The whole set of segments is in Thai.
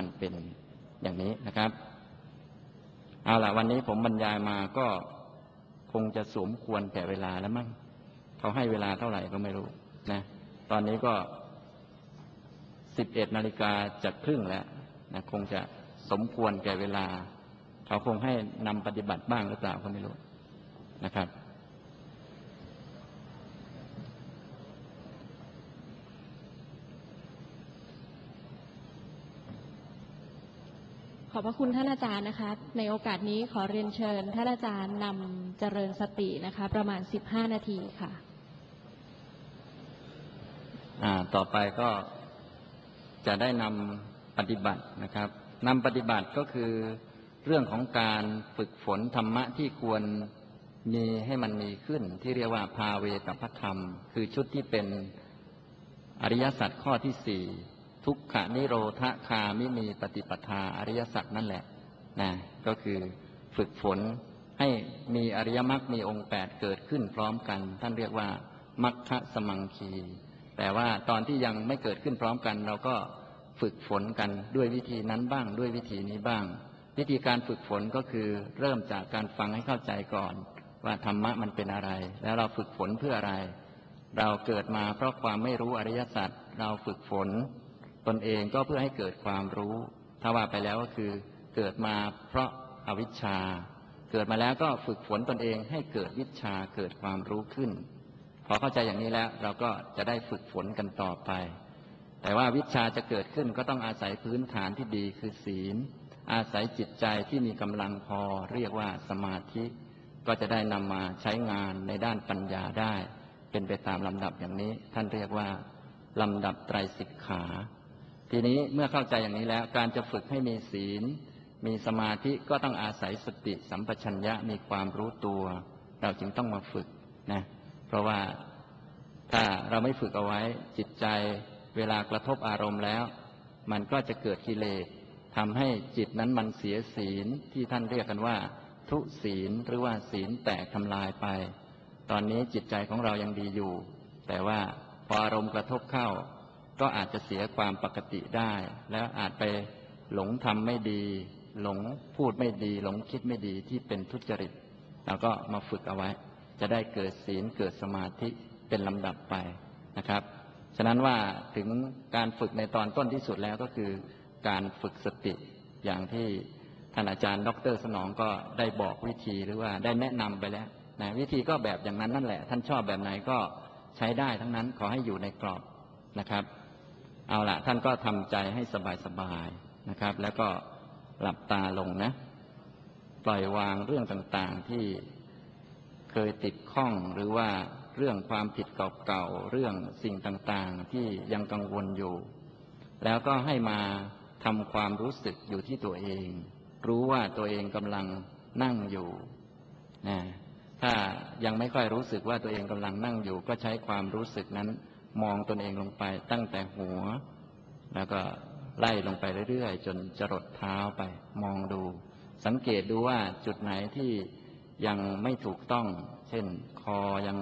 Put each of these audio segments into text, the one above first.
มันเป็นอย่างนี้นะครับเอาละวันนี้ผมบรรยายมาก็คงจะสมควรแก่เวลาแล้วมั้งเขาให้เวลาเท่าไหร่ก็ไม่รู้นะตอนนี้ก็สิบเอ็ดนาฬิกาจะครึ่งแล้วนะคงจะสมควรแก่เวลา เขาคงให้นำปฏิบัติบ้างหรือเปล่าก็ไม่รู้นะครับ ขอบพระคุณท่านอาจารย์นะคะ ในโอกาสนี้ขอเรียนเชิญท่านอาจารย์นำเจริญสตินะคะ ประมาณ 15 นาทีค่ะอ่าต่อไปก็จะได้นำปฏิบัตินะครับนำปฏิบัติก็คือเรื่องของการฝึกฝนธรรมะที่ควรมีให้มันมีขึ้น ที่เรียกว่าภาเวตพธรรม คือชุดที่เป็นอริยสัจข้อที่สี่ ทุกขานิโรธคาไมิมีปฏิปทาอริยสัจนั่นแหละนะก็คือฝึกฝนให้มีอริยมรรคมีองค์แปดเกิดขึ้นพร้อมกัน ท่านเรียกว่ามัคคะสมังคี แต่ว่าตอนที่ยังไม่เกิดขึ้นพร้อมกัน เราก็ฝึกฝนกันด้วยวิธีนั้นบ้างด้วยวิธีนี้บ้าง วิธีการฝึกฝนก็คือเริ่มจากการฟังให้เข้าใจก่อน ว่าธรรมะมันเป็นอะไร แล้วเราฝึกฝนเพื่ออะไร เราเกิดมาเพราะความไม่รู้อริยสัจเราฝึกฝน ตนเองก็เพื่อให้เกิดความรู้ ถ้าว่าไปแล้วก็คือเกิดมาเพราะอาวิชชา เกิดมาแล้วก็ฝึกฝนตนเองให้เกิดวิชาเกิดความรู้ขึ้น พอเข้าใจอย่างนี้แล้วเราก็จะได้ฝึกฝนกันต่อไป แต่ว่าวิชาจะเกิดขึ้นก็ต้องอาศัยพื้นฐานที่ดีคือศีล อาศัยจิตใจที่มีกำลังพอเรียกว่าสมาธิ ก็จะได้นำมาใช้งานในด้านปัญญาได้ เป็นไปตามลำดับอย่างนี้ ท่านเรียกว่าลำดับไตรสิกขา ทีนี้เมื่อเข้าใจอย่างนี้แล้ว การจะฝึกให้มีศีล มีสมาธิก็ต้องอาศัยสติสัมปชัญญะมีความรู้ตัว เราจึงต้องมาฝึกนะเพราะว่าถ้าเราไม่ฝึกเอาไว้จิตใจ เวลากระทบอารมณ์แล้ว มันก็จะเกิดกิเลสทำให้จิตนั้นมันเสียศีลที่ท่านเรียกกันว่า ทุศีลหรือว่าศีลแตกทำลายไป ตอนนี้จิตใจของเรายังดีอยู่ แต่ว่าพออารมณ์กระทบเข้า ก็อาจจะเสียความปกติได้ แล้วอาจไปหลงทำไม่ดี หลงพูดไม่ดี หลงคิดไม่ดีที่เป็นทุจริตเราก็มาฝึกเอาไว้ จะได้เกิดศีลเกิดสมาธิเป็นลำดับไปนะครับ ฉะนั้นว่าถึงการฝึกในตอนต้นที่สุดแล้วก็คือการฝึกสติอย่างที่ท่านอาจารย์ ดร สนองก็ได้บอกวิธีหรือว่าได้แนะนำไปแล้วนะวิธีก็แบบอย่างนั้นนั่นแหละ ท่านชอบแบบไหนก็ใช้ได้ทั้งนั้นขอให้อยู่ในกรอบนะครับ เอาละท่านก็ทำใจให้สบายๆนะครับ แล้วก็หลับตาลงนะ ปล่อยวางเรื่องต่างๆที่เคยติดข้องหรือว่าเรื่องความผิดเก่าๆเรื่องสิ่งต่างๆที่ยังกังวลอยู่ แล้วก็ให้มาทำความรู้สึกอยู่ที่ตัวเอง รู้ว่าตัวเองกำลังนั่งอยู่นะถ้ายังไม่ค่อยรู้สึกว่าตัวเองกำลังนั่งอยู่ ก็ใช้ความรู้สึกนั้น มองตนเองลงไปตั้งแต่หัว แล้วก็ไล่ลงไปเรื่อยๆ จนจรดเท้าไป มองดู สังเกตดูว่าจุดไหนที่ยังไม่ถูกต้อง เช่น คอยัง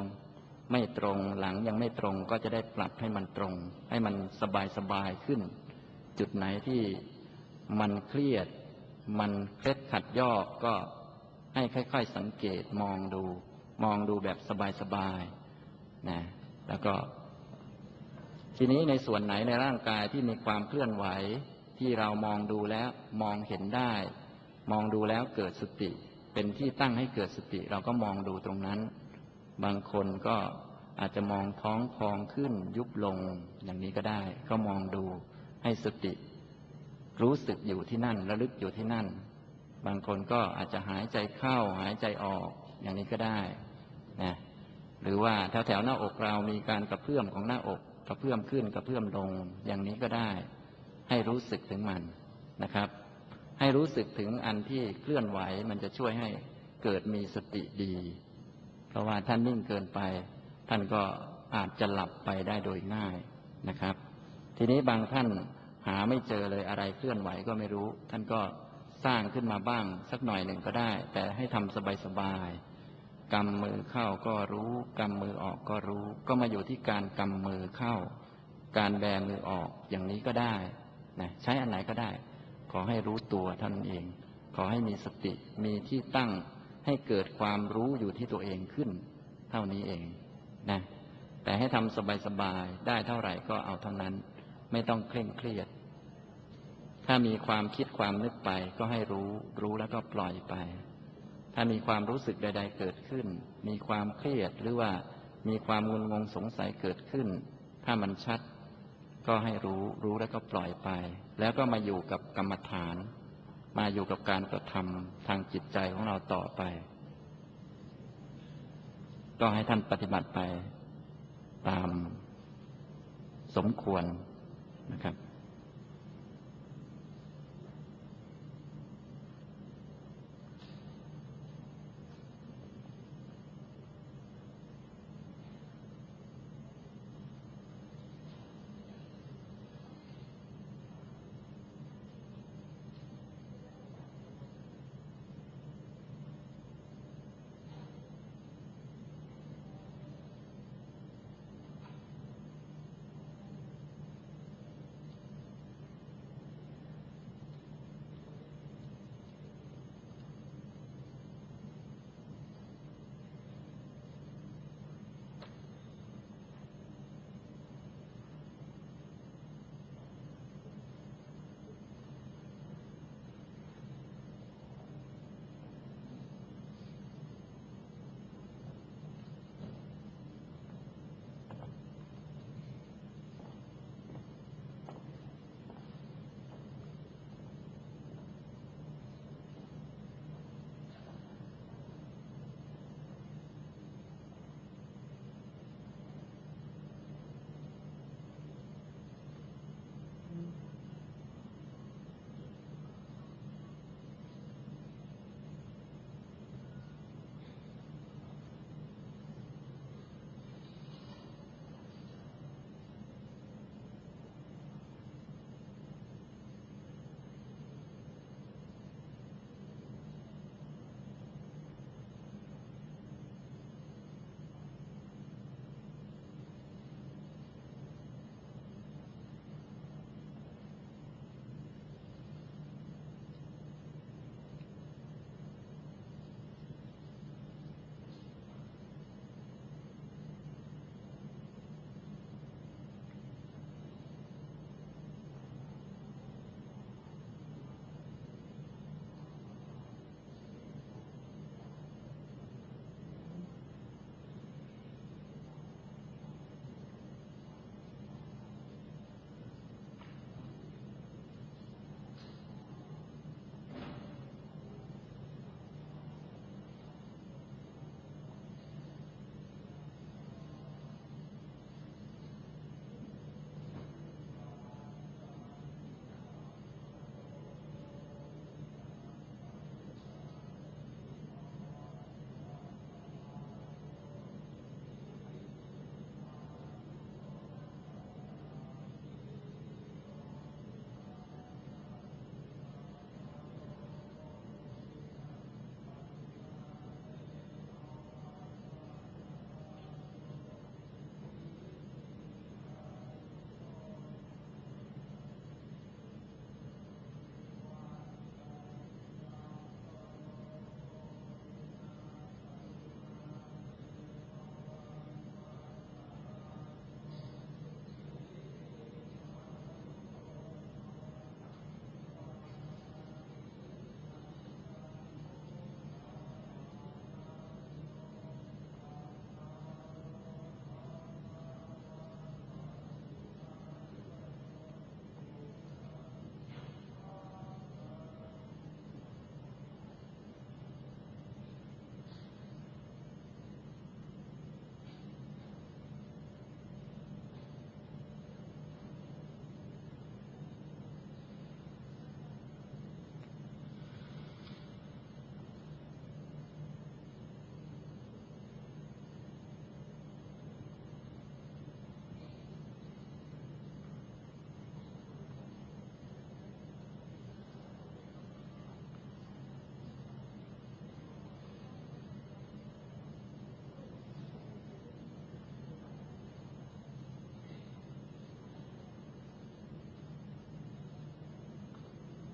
ไม่ตรงหลังยังไม่ตรงก็จะได้ปรับให้มันตรง ให้มันสบายสบายขึ้น จุดไหนที่มันเครียด มันเคล็ดขัดยอกก็ให้ค่อย ๆ สังเกตมองดู มองดูแบบสบายๆนะแล้วก็ ทีนี้ในส่วนไหนในร่างกายที่มีความเคลื่อนไหวที่เรามองดูแล้วมองเห็นได้ มองดูแล้วเกิดสติ เป็นที่ตั้งให้เกิดสติ เราก็มองดูตรงนั้น บางคนก็อาจจะมองท้องพองขึ้นยุบลงอย่างนี้ก็ได้ ก็มองดูให้สติ รู้สึกอยู่ที่นั่นระลึกอยู่ที่นั่น บางคนก็อาจจะหายใจเข้าหายใจออกอย่างนี้ก็ได้นะหรือว่าแถวแถวๆหน้าอกเรามีการกระเพื่อมของหน้าอก กระเพื่อมขึ้นกระเพื่อมลง อย่างนี้ก็ได้ ให้รู้สึกถึงมันนะครับ ให้รู้สึกถึงอันที่เคลื่อนไหวมันจะช่วยให้เกิดมีสติดี เพราะว่าท่านนิ่งเกินไป ท่านก็อาจจะหลับไปได้โดยง่ายนะครับ ทีนี้บางท่านหาไม่เจอเลยอะไรเคลื่อนไหวก็ไม่รู้ ท่านก็สร้างขึ้นมาบ้างสักหน่อยหนึ่งก็ได้ แต่ให้ทำสบายๆ กำมือเข้าก็รู้กำมือออกก็รู้ ก็มาอยู่ที่การกำมือเข้า การแบมือออกอย่างนี้ก็ได้นะใช้อันไหนก็ได้ ขอให้รู้ตัวเท่านั้นเอง ขอให้มีสติมีที่ตั้งให้เกิดความรู้อยู่ที่ตัวเองขึ้น เท่านี้เองนะแต่ให้ทำสบายๆได้เท่าไหร่ก็เอาเท่านั้น ไม่ต้องเคร่งเครียด ถ้ามีความคิดความนึกไปก็ให้รู้ รู้แล้วก็ปล่อยไป ถ้ามีความรู้สึกใด ๆ เกิดขึ้น มีความเครียดหรือว่ามีความงุนงงสงสัยเกิดขึ้น ถ้ามันชัด ก็ให้รู้รู้แล้วก็ปล่อยไป แล้วก็มาอยู่กับกรรมฐาน มาอยู่กับการกระทำทางจิตใจของเราต่อไป ก็ให้ท่านปฏิบัติไปตามสมควรนะครับ